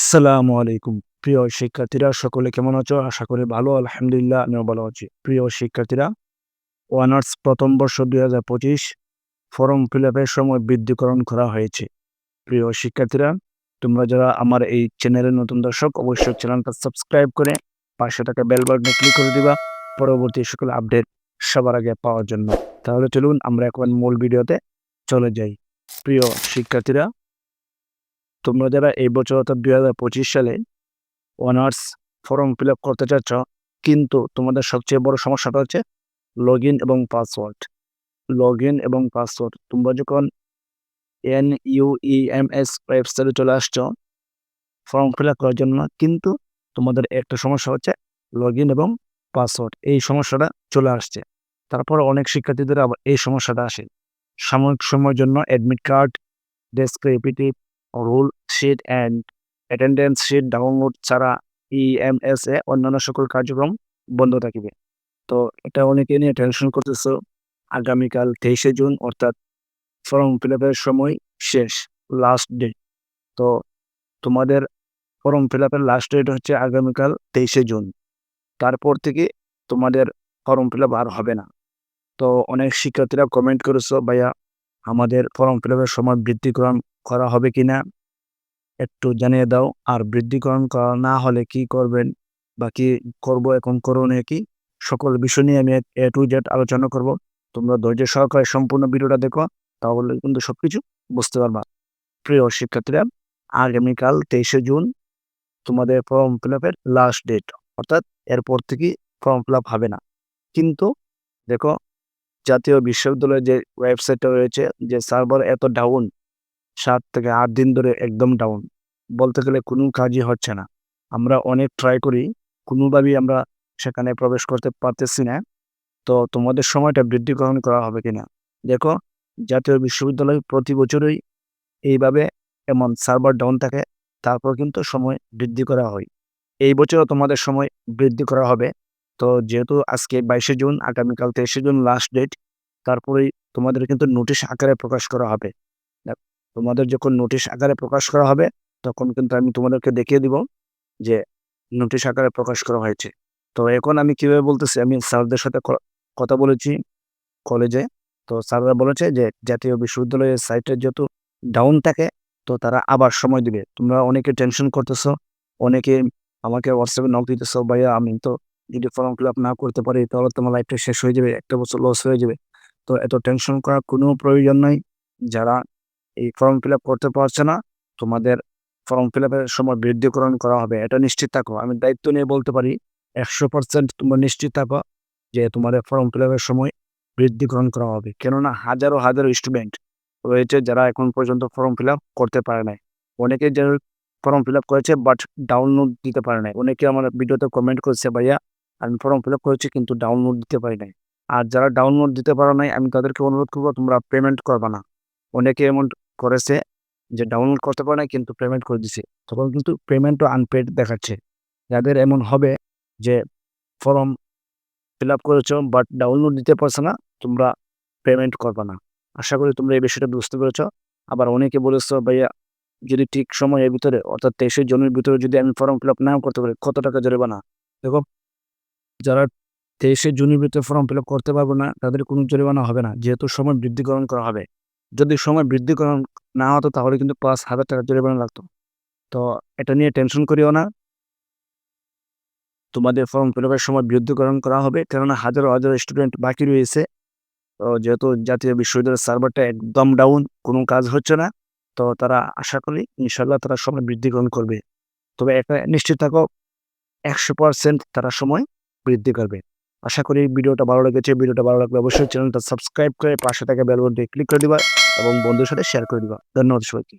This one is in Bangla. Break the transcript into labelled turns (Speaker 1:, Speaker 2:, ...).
Speaker 1: আসসালামু আলাইকুম। প্রিয় শিক্ষার্থীরা, সকলে কেমন আছো? আশা করি ভালো, আলহামদুলিল্লাহ, আমিও ভালো আছি। প্রিয় শিক্ষার্থীরা, অনার্স প্রথম বর্ষ দুই হাজার পঁচিশ ফর্ম ফিল আপের সময় বৃদ্ধিকরণ করা হয়েছে। প্রিয় শিক্ষার্থীরা, তোমরা যারা আমার এই চ্যানেলের নতুন দর্শক, অবশ্যই চ্যানেলটা সাবস্ক্রাইব করে পাশে থাকা বেল বাটনে ক্লিক করে দিবা। পরবর্তী সকল আপডেট সবার আগে পাওয়ার জন্য। তাহলে চলুন, আমরা এখন মূল ভিডিওতে চলে যাই। প্রিয় শিক্ষার্থীরা তোমরা যারা এই বছর অর্থাৎ দুই হাজার পঁচিশ সালে অনার্স ফর্ম ফিল আপ করতে চাচ্ছ, কিন্তু তোমাদের সবচেয়ে বড় সমস্যাটা হচ্ছে লগ ইন এবং পাসওয়ার্ড লগ ইন এবং পাসওয়ার্ড তোমরা যখন N U E M S ওয়েবসাইটে চলে আসছো ফর্ম ফিল আপ করার জন্য, কিন্তু তোমাদের একটা সমস্যা হচ্ছে লগ ইন এবং পাসওয়ার্ড এই সমস্যাটা চলে আসছে। তারপর অনেক শিক্ষার্থীদের আবার এই সমস্যাটা আসে। সাময়িক সময়ের জন্য admit card descriptive rule sheet and attendance sheet download ছাড়া ইএমএস এ অন্যান্য সকল কার্যক্রম বন্ধ থাকিবে। তো এটা অনেকে নিয়ে টেনশন করতেছো। আগামীকাল তেইশে জুন, অর্থাৎ ফর্ম ফিল আপের সময় শেষ লাস্ট ডেট তো তোমাদের ফর্ম ফিল আপের লাস্ট ডেট হচ্ছে আগামীকাল তেইশে জুন। তারপর থেকে তোমাদের ফর্ম ফিল আপ আর হবে না। তো অনেক শিক্ষার্থীরা কমেন্ট করেছ, ভাইয়া আমাদের ফর্ম ফিল আপের সময় বৃদ্ধিকরণ করা হবে কি না? একটু জানিয়ে দাও। আর বৃদ্ধিকরণ করা না হলে কি করবেন বা কি করব এখন করণীয় কি? সকল বিষয় নিয়ে আমি এ টু জেড আলোচনা করব। তোমরা ধৈর্য সহকারে সম্পূর্ণ ভিডিওটা দেখো, তাহলে কিন্তু সবকিছু বুঝতে পারবা। প্রিয় শিক্ষার্থীরা, আগামীকাল তেইশে জুন তোমাদের ফর্ম ফিল আপের লাস্ট ডেট অর্থাৎ এরপর থেকে ফর্ম ফিল আপ হবে না। কিন্তু দেখো জাতীয় বিশ্ববিদ্যালয়ের যে ওয়েবসাইটটা রয়েছে, যে সার্ভার এত ডাউন সাত থেকে আট দিন ধরে একদম ডাউন বলতে গেলে কোনো কাজই হচ্ছে না। আমরা অনেক ট্রাই করি, কোনোভাবেই আমরা সেখানে প্রবেশ করতে পারতেছি না। তো তোমাদের সময়টা বৃদ্ধি বৃদ্ধিকরণ করা হবে কিনা? দেখো, জাতীয় বিশ্ববিদ্যালয় প্রতি বছরই এইভাবে এমন সার্ভার ডাউন থাকে, তারপর কিন্তু সময় বৃদ্ধি করা হয়। এই বছরও তোমাদের সময় বৃদ্ধি করা হবে। তো যেহেতু আজকে বাইশে জুন, আগামীকাল তেইশে জুন লাস্ট ডেট তারপরেই তোমাদের কিন্তু নোটিশ আকারে প্রকাশ করা হবে। তোমাদের যখন নোটিশ আকারে প্রকাশ করা হবে, তখন কিন্তু আমি তোমাদেরকে দেখিয়ে দিব যে নোটিশ আকারে প্রকাশ করা হয়েছে। তো এখন আমি কীভাবে বলতেছি, আমি স্যারদের সাথে কথা বলেছি কলেজে তো স্যাররা বলেছে যে জাতীয় বিশ্ববিদ্যালয়ের সাইটে যেহেতু ডাউন থাকে, তো তারা আবার সময় দিবে। তোমরা অনেকে টেনশন করতেছো, অনেকে আমাকে হোয়াটসঅ্যাপে নক দিতেছো, ভাইয়া, আমি তো যদি ফর্ম ফিল আপ না করতে পারি, তাহলে তোমার লাইফটা শেষ হয়ে যাবে, একটা বছর লস হয়ে যাবে। তো এত টেনশন করার কোনো প্রয়োজন নাই। যারা এই ফর্ম ফিল আপ করতে পারছে না, তোমাদের ফর্ম ফিল আপের সময় বৃদ্ধিকরণ করা হবে। এটা নিশ্চিত থাকো। আমি দায়িত্ব নিয়ে বলতে পারি, একশো পার্সেন্ট তোমরা নিশ্চিত থাকো যে তোমাদের ফর্ম ফিল আপের সময় বৃদ্ধিকরণ করা হবে। কেননা হাজারো হাজারো স্টুডেন্ট রয়েছে যারা এখন পর্যন্ত ফর্ম ফিল আপ করতে পারে নাই। অনেকে যে ফর্ম ফিল আপ করেছে বাট ডাউনলোড দিতে পারে নাই। অনেকে আমার ভিডিওতে কমেন্ট করেছে, ভাইয়া আমি ফর্ম ফিল আপ করেছি কিন্তু ডাউনলোড দিতে পারি নাই। আর যারা ডাউনলোড দিতে পারো নাই, আমি তাদেরকে অনুরোধ করব, তোমরা পেমেন্ট করবা না। অনেকে এমন করেছে যে ডাউনলোড করতে পারে না কিন্তু পেমেন্ট করে দিছে। তখন কিন্তু পেমেন্টও আনপেড দেখাচ্ছে। যাদের এমন হবে যে ফর্ম ফিল আপ করেছ বাট ডাউনলোড দিতে পারছ না, তোমরা পেমেন্ট করবে না। আশা করি তোমরা এই বিষয়টা বুঝতে পেরেছ। আবার অনেকে বলেছ, ভাইয়া, যদি ঠিক সময়ের ভিতরে, অর্থাৎ তেইশে জনের ভিতরে যদি আমি ফর্ম ফিল আপ নাও করতে পারি, কত টাকা জরিমানা? দেখো যারা তেইশে জুনের ভিতরে ফর্ম ফিল করতে পারব না, তাদের কোনো জরিমানা হবে না। যেহেতু সময় বৃদ্ধিকরণ করা হবে। যদি সময় বৃদ্ধিকরণ না হতো, তাহলে কিন্তু পাঁচ হাজার টাকা জরিমানা লাগতো। তো এটা নিয়ে টেনশন করিও না। তোমাদের ফর্ম ফিল আপের সময় বৃদ্ধিকরণ করা হবে। কেননা হাজারো হাজারো স্টুডেন্ট বাকি রয়েছে। তো যেহেতু জাতীয় বিশ্ববিদ্যালয়ের সার্ভারটা একদম ডাউন, কোনো কাজ হচ্ছে না। তো তারা আশা করি ইনশাল্লাহ তারা সময় বৃদ্ধিকরণ করবে। তবে একটা নিশ্চিত থাকো, একশো পার্সেন্ট তারা সময় বৃদ্ধি করবে। আশা করি ভিডিওটা ভালো লেগেছে। ভিডিওটা ভালো লাগলে অবশ্যই চ্যানেলটা সাবস্ক্রাইব করে পাশে থাকা বেলবনটি ক্লিক করে দিবা এবং বন্ধুর সাথে শেয়ার করে দিবা। ধন্যবাদ সবাইকে।